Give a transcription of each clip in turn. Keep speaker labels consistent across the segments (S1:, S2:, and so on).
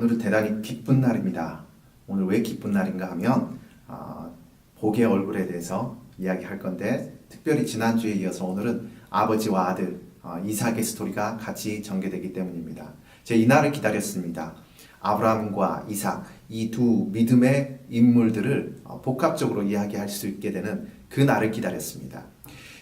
S1: 오늘은 대단히 기쁜 날입니다. 오늘 왜 기쁜 날인가 하면 아, 복의 얼굴에 대해서 이야기할 건데 특별히 지난주에 이어서 오늘은 아버지와 아들 아, 이삭의 스토리가 같이 전개되기 때문입니다. 제가 이 날을 기다렸습니다. 아브라함과 이삭 이 두 믿음의 인물들을 어, 복합적으로 이야기할 수 있게 되는 그 날을 기다렸습니다.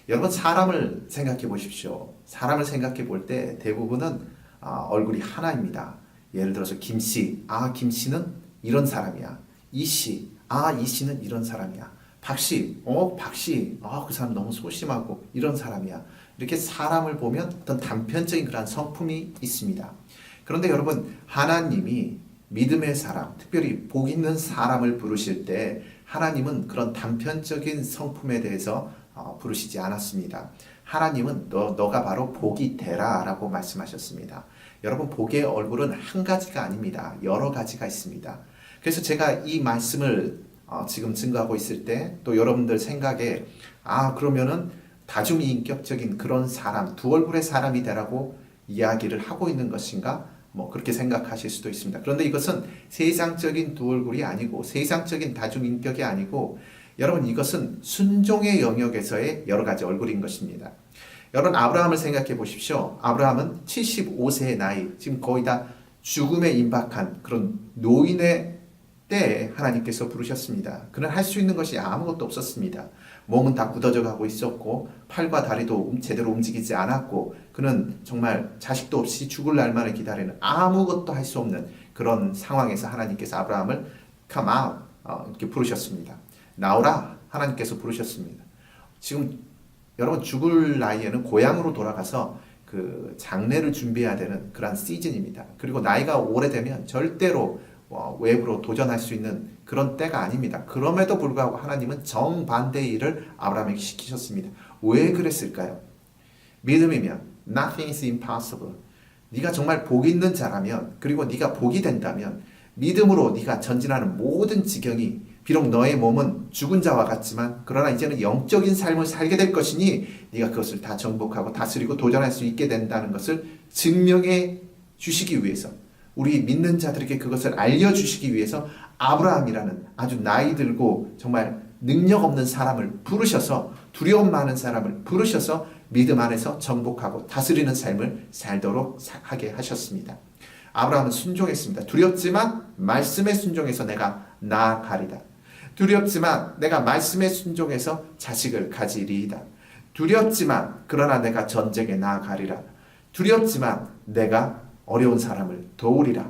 S1: 여러분 사람을 생각해 보십시오. 사람을 생각해 볼 때 대부분은 아, 얼굴이 하나입니다. 예를 들어서 김 씨, 아 김 씨는 이런 사람이야. 이 씨, 아 이 씨는 이런 사람이야. 박 씨, 어 박 씨, 아그 사람 너무 소심하고 이런 사람이야. 이렇게 사람을 보면 어떤 단편적인 그런 성품이 있습니다. 그런데 여러분 하나님이 믿음의 사람, 특별히 복 있는 사람을 부르실 때 하나님은 그런 단편적인 성품에 대해서 어, 부르시지 않았습니다. 하나님은 너, 너가 바로 복이 되라 라고 말씀하셨습니다. 여러분 복의 얼굴은 한 가지가 아닙니다. 여러 가지가 있습니다. 그래서 제가 이 말씀을 어, 지금 증거하고 있을 때 또 여러분들 생각에 아 그러면은 다중인격적인 그런 사람 두 얼굴의 사람이 되라고 이야기를 하고 있는 것인가? 뭐 그렇게 생각하실 수도 있습니다. 그런데 이것은 세상적인 두 얼굴이 아니고 세상적인 다중인격이 아니고 여러분 이것은 순종의 영역에서의 여러 가지 얼굴인 것입니다. 여러분 아브라함을 생각해 보십시오. 아브라함은 75세의 나이, 지금 거의 다 죽음에 임박한 그런 노인의 때에 하나님께서 부르셨습니다. 그는 할 수 있는 것이 아무것도 없었습니다. 몸은 다 굳어져 가고 있었고 팔과 다리도 제대로 움직이지 않았고 그는 정말 자식도 없이 죽을 날만을 기다리는 아무것도 할 수 없는 그런 상황에서 하나님께서 아브라함을 come out 어, 이렇게 부르셨습니다. 나오라 하나님께서 부르셨습니다. 지금 여러분 죽을 나이에는 고향으로 돌아가서 그 장례를 준비해야 되는 그런 시즌입니다. 그리고 나이가 오래되면 절대로 어, 외부로 도전할 수 있는 그런 때가 아닙니다. 그럼에도 불구하고 하나님은 정반대의 일을 아브라함에게 시키셨습니다. 왜 그랬을까요? 믿음이면 nothing is impossible. 네가 정말 복 있는 자라면 그리고 네가 복이 된다면 믿음으로 네가 전진하는 모든 지경이 비록 너의 몸은 죽은 자와 같지만 그러나 이제는 영적인 삶을 살게 될 것이니 네가 그것을 다 정복하고 다스리고 도전할 수 있게 된다는 것을 증명해 주시기 위해서 우리 믿는 자들에게 그것을 알려주시기 위해서 아브라함이라는 아주 나이 들고 정말 능력 없는 사람을 부르셔서 두려움 많은 사람을 부르셔서 믿음 안에서 정복하고 다스리는 삶을 살도록 하게 하셨습니다. 아브라함은 순종했습니다. 두렵지만 말씀에 순종해서 내가 나아가리다. 두렵지만 내가 말씀에 순종해서 자식을 가지리이다. 두렵지만 그러나 내가 전쟁에 나아가리라. 두렵지만 내가 어려운 사람을 도우리라.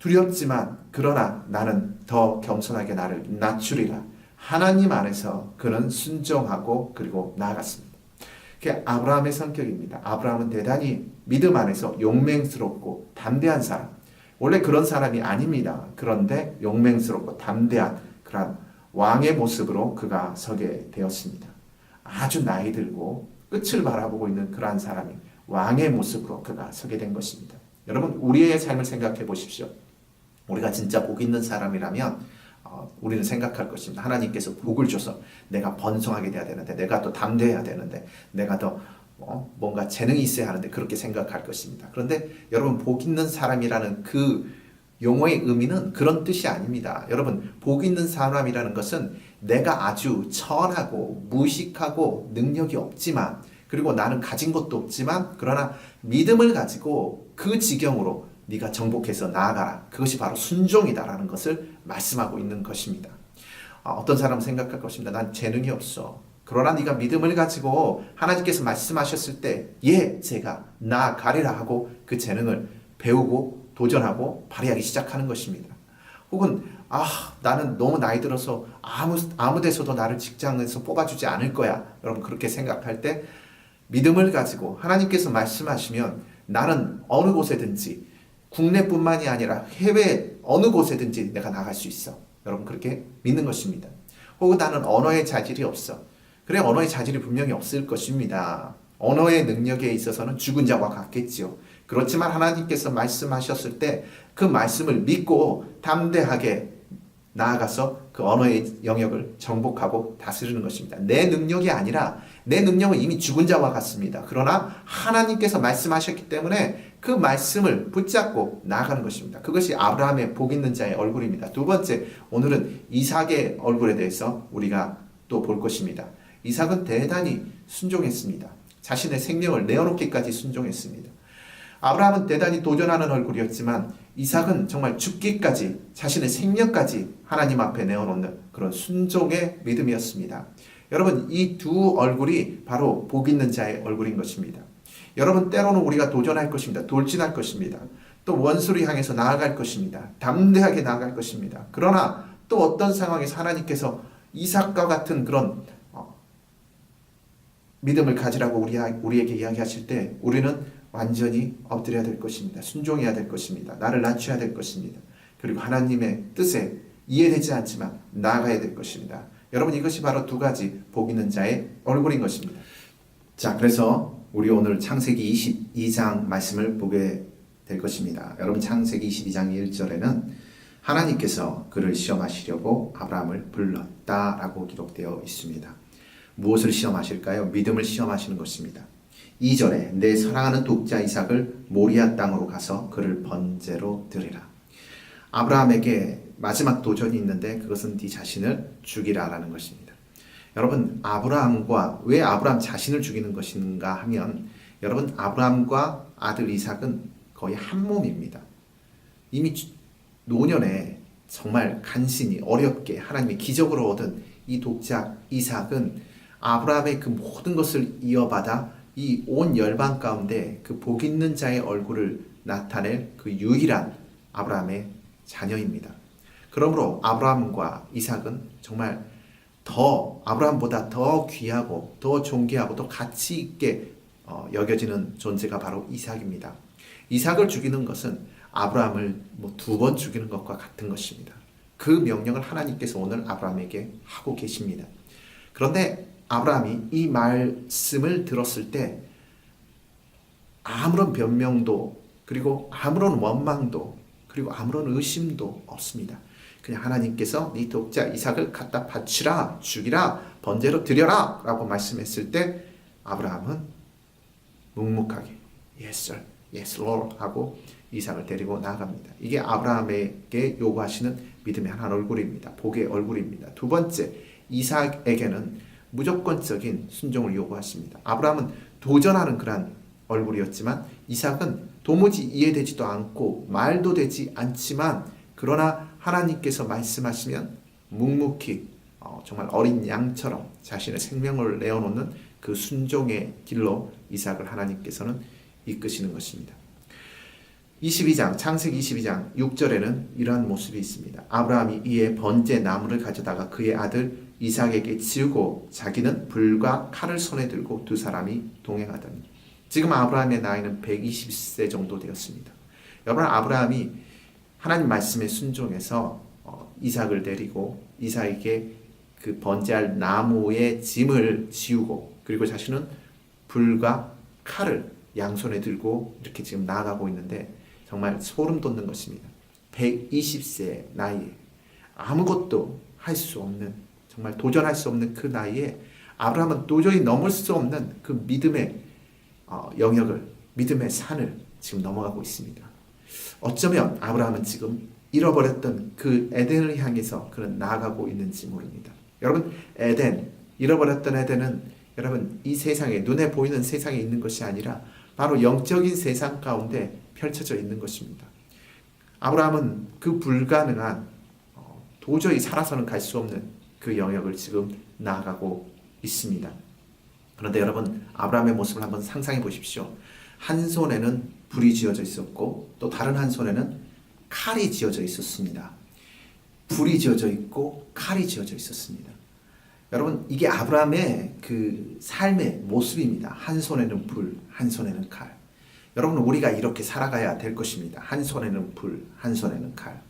S1: 두렵지만 그러나 나는 더 겸손하게 나를 낮추리라. 하나님 안에서 그는 순종하고 그리고 나아갔습니다. 그게 아브라함의 성격입니다. 아브라함은 대단히 믿음 안에서 용맹스럽고 담대한 사람. 원래 그런 사람이 아닙니다. 그런데 용맹스럽고 담대한 그런 왕의 모습으로 그가 서게 되었습니다. 아주 나이 들고 끝을 바라보고 있는 그러한 사람이 왕의 모습으로 그가 서게 된 것입니다. 여러분 우리의 삶을 생각해 보십시오. 우리가 진짜 복 있는 사람이라면 어, 우리는 생각할 것입니다. 하나님께서 복을 줘서 내가 번성하게 돼야 되는데, 내가 또 담대해야 되는데, 내가 더 어, 뭔가 재능이 있어야 하는데 그렇게 생각할 것입니다. 그런데 여러분 복 있는 사람이라는 그 용어의 의미는 그런 뜻이 아닙니다. 여러분 복 있는 사람이라는 것은 내가 아주 천하고 무식하고 능력이 없지만 그리고 나는 가진 것도 없지만 그러나 믿음을 가지고 그 지경으로 네가 정복해서 나아가라. 그것이 바로 순종이다라는 것을 말씀하고 있는 것입니다. 아, 어떤 사람은 생각할 것입니다. 난 재능이 없어. 그러나 네가 믿음을 가지고 하나님께서 말씀하셨을 때, 예, 제가 나아가리라 하고 그 재능을 배우고 도전하고 발휘하기 시작하는 것입니다. 혹은 아, 나는 너무 나이 들어서 아무 아무 데서도 나를 직장에서 뽑아주지 않을 거야. 여러분 그렇게 생각할 때 믿음을 가지고 하나님께서 말씀하시면 나는 어느 곳에든지 국내뿐만이 아니라 해외 어느 곳에든지 내가 나갈 수 있어. 여러분 그렇게 믿는 것입니다. 혹은 나는 언어의 자질이 없어. 그래 언어의 자질이 분명히 없을 것입니다. 언어의 능력에 있어서는 죽은 자와 같겠지요. 그렇지만 하나님께서 말씀하셨을 때 그 말씀을 믿고 담대하게 나아가서 그 언어의 영역을 정복하고 다스리는 것입니다. 내 능력이 아니라 내 능력은 이미 죽은 자와 같습니다. 그러나 하나님께서 말씀하셨기 때문에 그 말씀을 붙잡고 나아가는 것입니다. 그것이 아브라함의 복 있는 자의 얼굴입니다. 두 번째, 오늘은 이삭의 얼굴에 대해서 우리가 또 볼 것입니다. 이삭은 대단히 순종했습니다. 자신의 생명을 내어놓기까지 순종했습니다. 아브라함은 대단히 도전하는 얼굴이었지만 이삭은 정말 죽기까지 자신의 생명까지 하나님 앞에 내어놓는 그런 순종의 믿음이었습니다. 여러분 이 두 얼굴이 바로 복 있는 자의 얼굴인 것입니다. 여러분 때로는 우리가 도전할 것입니다. 돌진할 것입니다. 또 원수를 향해서 나아갈 것입니다. 담대하게 나아갈 것입니다. 그러나 또 어떤 상황에서 하나님께서 이삭과 같은 그런 어, 믿음을 가지라고 우리, 우리에게 이야기하실 때 우리는 완전히 엎드려야 될 것입니다. 순종해야 될 것입니다. 나를 낮춰야 될 것입니다. 그리고 하나님의 뜻에 이해되지 않지만 나아가야 될 것입니다. 여러분 이것이 바로 두 가지 복 있는 자의 얼굴인 것입니다. 자, 그래서 우리 오늘 창세기 22장 말씀을 보게 될 것입니다. 여러분 창세기 22장 1절에는 하나님께서 그를 시험하시려고 아브라함을 불렀다라고 기록되어 있습니다. 무엇을 시험하실까요? 믿음을 시험하시는 것입니다. 2절에 내 사랑하는 독자 이삭을 모리아 땅으로 가서 그를 번제로 드리라. 아브라함에게 마지막 도전이 있는데 그것은 네 자신을 죽이라라는 것입니다. 여러분 아브라함과 왜 아브라함 자신을 죽이는 것인가 하면 여러분 아브라함과 아들 이삭은 거의 한 몸입니다. 이미 노년에 정말 간신히 어렵게 하나님이 기적으로 얻은 이 독자 이삭은 아브라함의 그 모든 것을 이어받아 이 온 열방 가운데 그 복 있는 자의 얼굴을 나타낼 그 유일한 아브라함의 자녀입니다. 그러므로 아브라함과 이삭은 정말 더 아브라함보다 더 귀하고 더 존귀하고 더 가치 있게 어, 여겨지는 존재가 바로 이삭입니다. 이삭을 죽이는 것은 아브라함을 뭐 두 번 죽이는 것과 같은 것입니다. 그 명령을 하나님께서 오늘 아브라함에게 하고 계십니다. 그런데 아브라함이 이 말씀을 들었을 때 아무런 변명도 그리고 아무런 원망도 그리고 아무런 의심도 없습니다. 그냥 하나님께서 네 독자 이삭을 갖다 바치라 죽이라 번제로 드려라 라고 말씀했을 때 아브라함은 묵묵하게 yes sir, yes lord 하고 이삭을 데리고 나갑니다. 이게 아브라함에게 요구하시는 믿음의 한 얼굴입니다. 복의 얼굴입니다. 두 번째 이삭에게는 무조건적인 순종을 요구하십니다. 아브라함은 도전하는 그런 얼굴이었지만 이삭은 도무지 이해되지도 않고 말도 되지 않지만 그러나 하나님께서 말씀하시면 묵묵히 어, 정말 어린 양처럼 자신의 생명을 내어놓는 그 순종의 길로 이삭을 하나님께서는 이끄시는 것입니다. 22장 창세기 22장 6절에는 이러한 모습이 있습니다. 아브라함이 이에 번제 나무를 가져다가 그의 아들 이삭에게 지우고 자기는 불과 칼을 손에 들고 두 사람이 동행하더니 지금 아브라함의 나이는 120세 정도 되었습니다. 여러분 아브라함이 하나님 말씀에 순종해서 어, 이삭을 데리고 이삭에게 그 번제할 나무의 짐을 지우고 그리고 자신은 불과 칼을 양손에 들고 이렇게 지금 나아가고 있는데 정말 소름 돋는 것입니다. 120세 나이에 아무것도 할 수 없는 정말 도전할 수 없는 그 나이에 아브라함은 도저히 넘을 수 없는 그 믿음의 어, 영역을 믿음의 산을 지금 넘어가고 있습니다. 어쩌면 아브라함은 지금 잃어버렸던 그 에덴을 향해서 그런 나아가고 있는지 모릅니다. 여러분 에덴 잃어버렸던 에덴은 여러분 이 세상에 눈에 보이는 세상에 있는 것이 아니라 바로 영적인 세상 가운데 펼쳐져 있는 것입니다. 아브라함은 그 불가능한 어, 도저히 살아서는 갈 수 없는 그 영역을 지금 나아가고 있습니다. 그런데 여러분 아브라함의 모습을 한번 상상해 보십시오. 한 손에는 불이 지어져 있었고 또 다른 한 손에는 칼이 지어져 있었습니다. 불이 지어져 있고 칼이 지어져 있었습니다. 여러분 이게 아브라함의 그 삶의 모습입니다. 한 손에는 불, 한 손에는 칼. 여러분 우리가 이렇게 살아가야 될 것입니다. 한 손에는 불, 한 손에는 칼.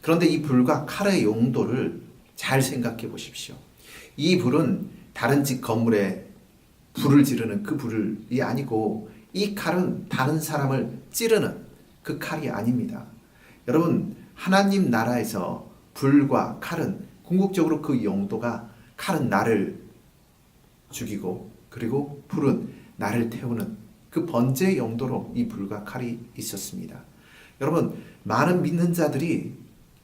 S1: 그런데 이 불과 칼의 용도를 잘 생각해 보십시오. 이 불은 다른 집 건물에 불을 지르는 그 불이 아니고 이 칼은 다른 사람을 찌르는 그 칼이 아닙니다. 여러분 하나님 나라에서 불과 칼은 궁극적으로 그 용도가 칼은 나를 죽이고 그리고 불은 나를 태우는 그그 번제의 용도로 이 불과 칼이 있었습니다. 여러분 많은 믿는 자들이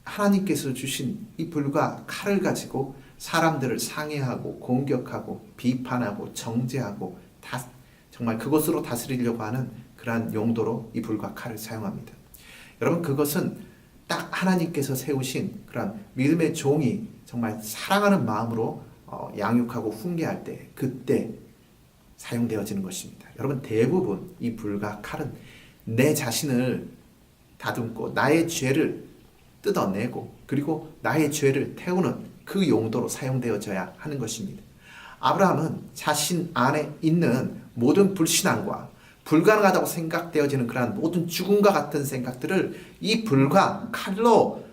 S1: 하나님께서 주신 이 불과 칼을 가지고 사람들을 상해하고 공격하고 비판하고 정죄하고 다 정말 그것으로 다스리려고 하는 그러한 용도로 이 불과 칼을 사용합니다. 여러분 그것은 딱 하나님께서 세우신 그런 믿음의 종이 정말 사랑하는 마음으로 어, 양육하고 훈계할 때 그때 사용되어지는 것입니다. 여러분 대부분 이 불과 칼은 내 자신을 다듬고 나의 죄를 뜯어내고 그리고 나의 죄를 태우는 그 용도로 사용되어져야 하는 것입니다. 아브라함은 자신 안에 있는 모든 불신앙과 불가능하다고 생각되어지는 그러한 모든 죽음과 같은 생각들을 이 불과 칼로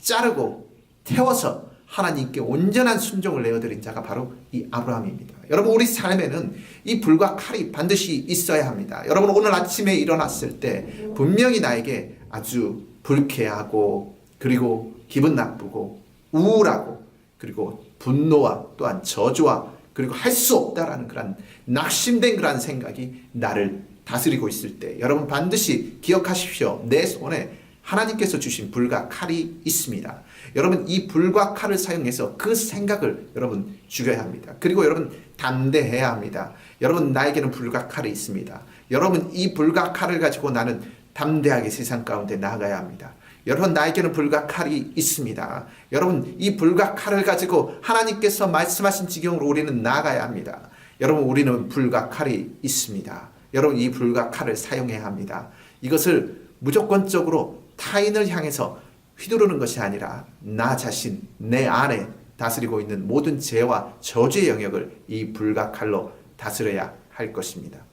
S1: 자르고 태워서 하나님께 온전한 순종을 내어드린 자가 바로 이 아브라함입니다. 여러분 우리 삶에는 이 불과 칼이 반드시 있어야 합니다. 여러분 오늘 아침에 일어났을 때 분명히 나에게 아주 불쾌하고 그리고 기분 나쁘고 우울하고 그리고 분노와 또한 저주와 그리고 할 수 없다라는 그런 낙심된 그런 생각이 나를 다스리고 있을 때 여러분 반드시 기억하십시오. 내 손에 하나님께서 주신 불과 칼이 있습니다. 여러분 이 불과 칼을 사용해서 그 생각을 여러분 죽여야 합니다. 그리고 여러분 담대해야 합니다. 여러분 나에게는 불과 칼이 있습니다. 여러분 이 불과 칼을 가지고 나는 담대하게 세상 가운데 나아가야 합니다. 여러분 나에게는 불과 칼이 있습니다. 여러분 이 불과 칼을 가지고 하나님께서 말씀하신 지경으로 우리는 나아가야 합니다. 여러분 우리는 불과 칼이 있습니다. 여러분 이 불과 칼을 사용해야 합니다. 이것을 무조건적으로 타인을 향해서 휘두르는 것이 아니라 나 자신 내 안에 다스리고 있는 모든 죄와 저주의 영역을 이 불과 칼로 다스려야 할 것입니다.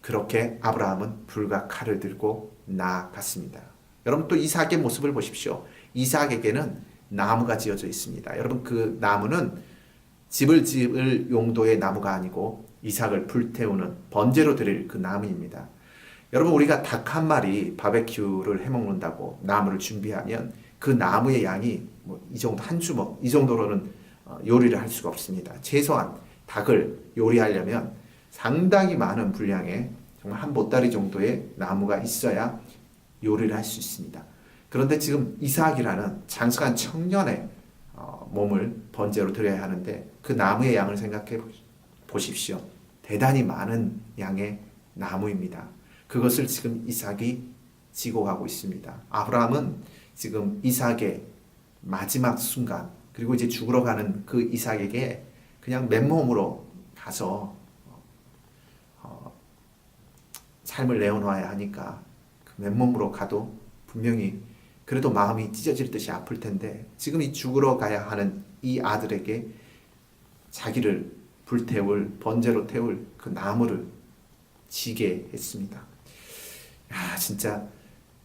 S1: 그렇게 아브라함은 불과 칼을 들고 나아갔습니다. 여러분 또 이삭의 모습을 보십시오. 이삭에게는 나무가 지어져 있습니다. 여러분 그 나무는 집을 지을 용도의 나무가 아니고 이삭을 불태우는 번제로 드릴 그 나무입니다. 여러분 우리가 닭 한 마리 바베큐를 해 먹는다고 나무를 준비하면 그 나무의 양이 뭐 이 정도 한 주먹 이 정도로는 어, 요리를 할 수가 없습니다. 최소한 닭을 요리하려면 상당히 많은 분량의 정말 한 보따리 정도의 나무가 있어야 요리를 할 수 있습니다. 그런데 지금 이삭이라는 장성한 청년의 어, 몸을 번제로 드려야 하는데 그 나무의 양을 생각해 보십시오. 대단히 많은 양의 나무입니다. 그것을 지금 이삭이 지고 가고 있습니다. 아브라함은 지금 이삭의 마지막 순간 그리고 이제 죽으러 가는 그 이삭에게 그냥 맨몸으로 가서 어, 삶을 내어놓아야 하니까 그 맨몸으로 가도 분명히 그래도 마음이 찢어질 듯이 아플 텐데 지금 이 죽으러 가야 하는 이 아들에게 자기를 불태울 번제로 태울 그 나무를 지게 했습니다. 야 진짜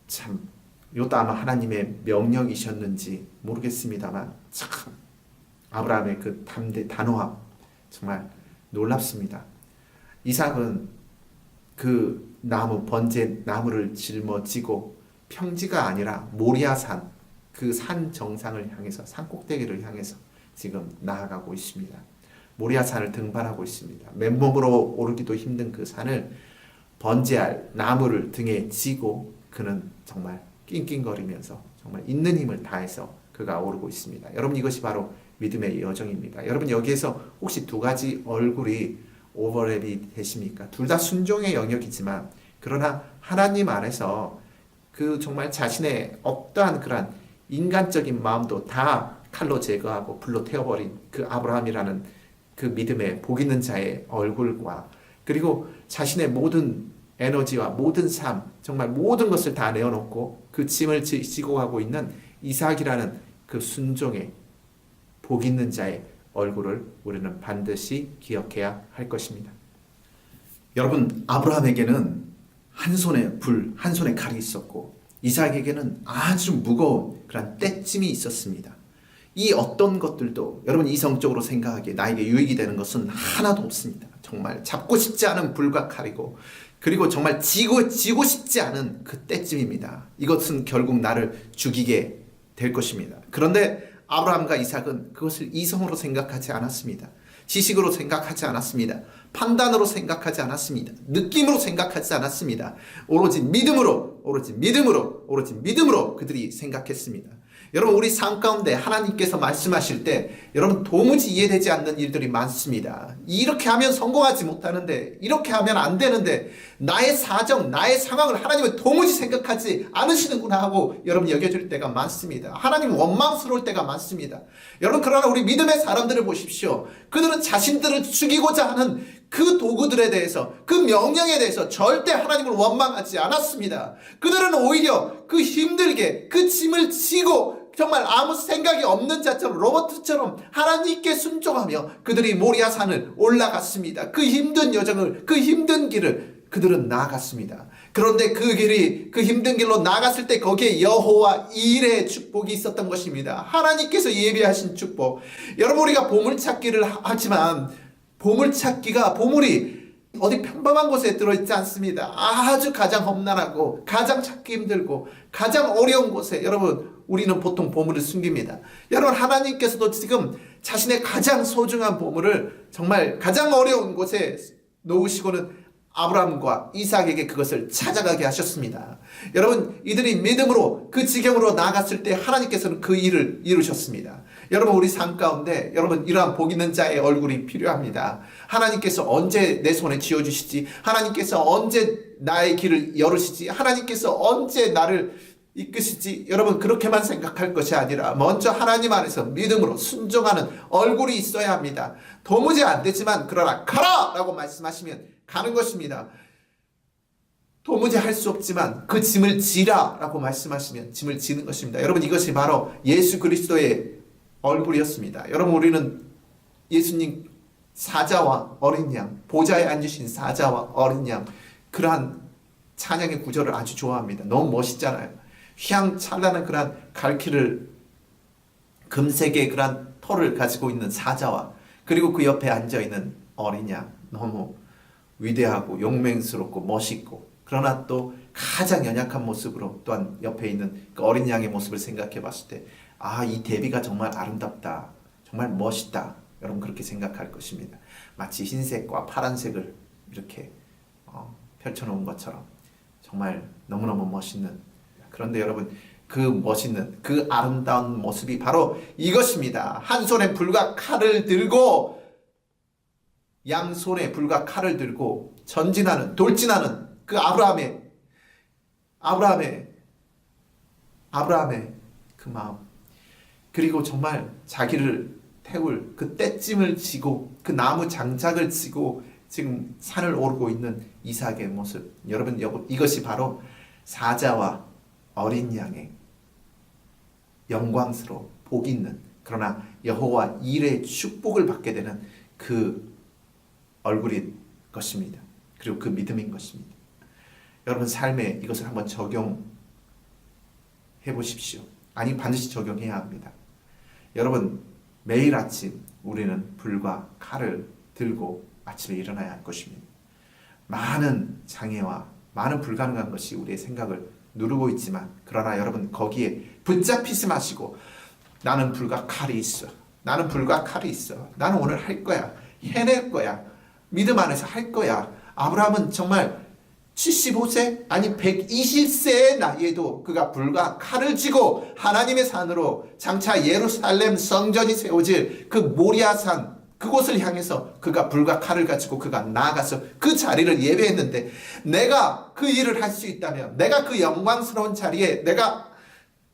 S1: 참 이것도 아마 하나님의 명령이셨는지 모르겠습니다만 참 아브라함의 그 담대 단호함 정말 놀랍습니다. 이삭은 그 나무 번제 나무를 짊어지고 평지가 아니라 모리아산 그 산 정상을 향해서 산 꼭대기를 향해서 지금 나아가고 있습니다. 모리아산을 등반하고 있습니다. 맨몸으로 오르기도 힘든 그 산을 번제할 나무를 등에 지고 그는 정말 낑낑거리면서 정말 있는 힘을 다해서 그가 오르고 있습니다. 여러분 이것이 바로 믿음의 여정입니다. 여러분 여기에서 혹시 두 가지 얼굴이 오버랩이 되십니까? 둘 다 순종의 영역이지만 그러나 하나님 안에서 그 정말 자신의 어떠한 그런 인간적인 마음도 다 칼로 제거하고 불로 태워버린 그 아브라함이라는 그 믿음의 복 있는 자의 얼굴과 그리고 자신의 모든 에너지와 모든 삶, 정말 모든 것을 다 내어놓고 그 짐을 지고 가고 있는 이삭이라는 그 순종의 복 있는 자의 얼굴을 우리는 반드시 기억해야 할 것입니다. 여러분, 아브라함에게는 한 손에 불, 한 손에 칼이 있었고, 이삭에게는 아주 무거운 그런 떼찜이 있었습니다. 이 어떤 것들도 여러분 이성적으로 생각하기에 나에게 유익이 되는 것은 하나도 없습니다. 정말 잡고 싶지 않은 불과 칼이고, 그리고 정말 지고, 지고 싶지 않은 그 떼찜입니다. 이것은 결국 나를 죽이게 될 것입니다. 그런데 아브라함과 이삭은 그것을 이성으로 생각하지 않았습니다. 지식으로 생각하지 않았습니다. 판단으로 생각하지 않았습니다. 느낌으로 생각하지 않았습니다. 오로지 믿음으로, 오로지 믿음으로, 오로지 믿음으로 그들이 생각했습니다. 여러분 우리 삶 가운데 하나님께서 말씀하실 때 여러분 도무지 이해되지 않는 일들이 많습니다. 이렇게 하면 성공하지 못하는데 이렇게 하면 안 되는데 나의 사정, 나의 상황을 하나님은 도무지 생각하지 않으시는구나 하고 여러분 여겨질 때가 많습니다. 하나님 원망스러울 때가 많습니다. 여러분 그러나 우리 믿음의 사람들을 보십시오. 그들은 자신들을 죽이고자 하는 그 도구들에 대해서 그 명령에 대해서 절대 하나님을 원망하지 않았습니다. 그들은 오히려 그 힘들게 그 짐을 지고 정말 아무 생각이 없는 자처럼 로버트처럼 하나님께 순종하며 그들이 모리아 산을 올라갔습니다. 그 힘든 여정을 그 힘든 길을 그들은 나아갔습니다. 그런데 그 길이 그 힘든 길로 나갔을 때 거기에 여호와 일의 축복이 있었던 것입니다. 하나님께서 예비하신 축복. 여러분 우리가 보물 찾기를 하지만 보물 찾기가 보물이 어디 평범한 곳에 들어있지 않습니다. 아주 가장 험난하고 가장 찾기 힘들고 가장 어려운 곳에 여러분 우리는 보통 보물을 숨깁니다. 여러분 하나님께서도 지금 자신의 가장 소중한 보물을 정말 가장 어려운 곳에 놓으시고는 아브라함과 이삭에게 그것을 찾아가게 하셨습니다. 여러분, 이들이 믿음으로 그 지경으로 나갔을 때 하나님께서는 그 일을 이루셨습니다. 여러분, 우리 삶 가운데 여러분 이러한 복 있는 자의 얼굴이 필요합니다. 하나님께서 언제 내 손에 쥐어 주시지? 하나님께서 언제 나의 길을 열으시지? 하나님께서 언제 나를 이끄시지? 여러분, 그렇게만 생각할 것이 아니라 먼저 하나님 안에서 믿음으로 순종하는 얼굴이 있어야 합니다. 도무지 안 되지만, 그러나 가라! 라고 말씀하시면 가는 것입니다. 도무지 할 수 없지만 그 짐을 지라! 라고 말씀하시면 짐을 지는 것입니다. 여러분, 이것이 바로 예수 그리스도의 얼굴이었습니다. 여러분, 우리는 예수님 사자와 어린 양, 보좌에 앉으신 사자와 어린 양, 그러한 찬양의 구절을 아주 좋아합니다. 너무 멋있잖아요. 휘황찬란한 그러한 갈퀴를 금색의 그러한 털을 가지고 있는 사자와 그리고 그 옆에 앉아 있는 어린 양 너무 위대하고 용맹스럽고 멋있고 그러나 또 가장 연약한 모습으로 또한 옆에 있는 그 어린 양의 모습을 생각해 봤을 때 아, 이 대비가 정말 아름답다. 정말 멋있다. 여러분 그렇게 생각할 것입니다. 마치 흰색과 파란색을 이렇게 어, 펼쳐놓은 것처럼 정말 너무너무 멋있는 그런데 여러분 그 멋있는 그 아름다운 모습이 바로 이것입니다. 한 손에 불과 칼을 들고 양손에 불과 칼을 들고 전진하는 돌진하는 그 아브라함의 아브라함의 아브라함의 그 마음 그리고 정말 자기를 태울 그 떼찜을 지고 그 나무 장작을 지고 지금 산을 오르고 있는 이삭의 모습 여러분 이것이 바로 사자와 어린 양의 영광스러워 복 있는 그러나 여호와 일의 축복을 받게 되는 그 얼굴인 것입니다. 그리고 그 믿음인 것입니다. 여러분 삶에 이것을 한번 적용해 보십시오. 아니 반드시 적용해야 합니다. 여러분 매일 아침 우리는 불과 칼을 들고 아침에 일어나야 할 것입니다. 많은 장애와 많은 불가능한 것이 우리의 생각을 누르고 있지만 그러나 여러분 거기에 붙잡히지 마시고 나는 불과 칼이 있어. 나는 불과 칼이 있어. 나는 오늘 할 거야. 해낼 거야. 믿음 안에서 할 거야. 아브라함은 정말 75세 아니 120세의 나이에도 그가 불과 칼을 쥐고 하나님의 산으로 장차 예루살렘 성전이 세워질 그 모리아산 그곳을 향해서 그가 불과 칼을 가지고 그가 나아가서 그 자리를 예배했는데 내가 그 일을 할 수 있다면 내가 그 영광스러운 자리에 내가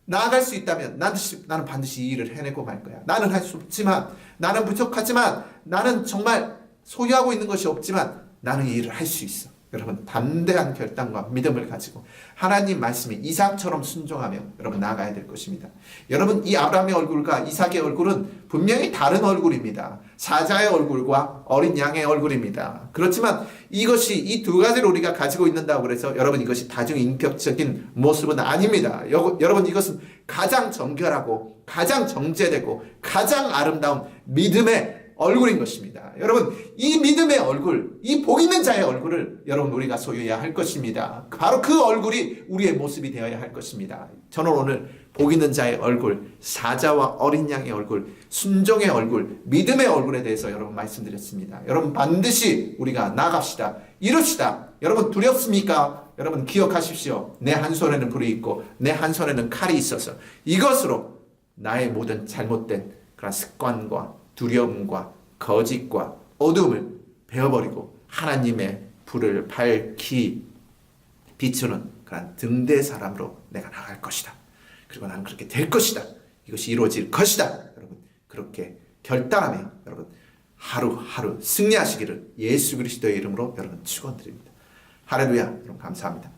S1: 나아갈 수 있다면 나는, 반드시 이 일을 해내고 말 거야. 나는 할 수 없지만 나는 부족하지만 나는 정말 소유하고 있는 것이 없지만 나는 이 일을 할 수 있어. 여러분 담대한 결단과 믿음을 가지고 하나님 말씀에 이삭처럼 순종하며 여러분 나아가야 될 것입니다. 여러분 이 아브라함의 얼굴과 이삭의 얼굴은 분명히 다른 얼굴입니다. 사자의 얼굴과 어린 양의 얼굴입니다. 그렇지만 이것이 이 두 가지를 우리가 가지고 있는다고 그래서 여러분 이것이 다중인격적인 모습은 아닙니다. 여, 여러분 이것은 가장 정결하고 가장 정제되고 가장 아름다운 믿음의 얼굴인 것입니다. 여러분, 이 믿음의 얼굴, 이 복 있는 자의 얼굴을 여러분 우리가 소유해야 할 것입니다. 바로 그 얼굴이 우리의 모습이 되어야 할 것입니다. 저는 오늘 복 있는 자의 얼굴, 사자와 어린 양의 얼굴, 순종의 얼굴, 믿음의 얼굴에 대해서 여러분 말씀드렸습니다. 여러분 반드시 우리가 나갑시다. 이룹시다. 여러분 두렵습니까? 여러분 기억하십시오. 내 한 손에는 불이 있고 내 한 손에는 칼이 있어서 이것으로 나의 모든 잘못된 그런 습관과 두려움과 거짓과 어둠을 베어버리고 하나님의 불을 밝히 비추는 그런 등대 사람으로 내가 나갈 것이다. 그리고 나는 그렇게 될 것이다. 이것이 이루어질 것이다. 여러분 그렇게 결단하며 여러분 하루하루 승리하시기를 예수 그리스도의 이름으로 여러분 축원드립니다. 할렐루야. 여러분 감사합니다.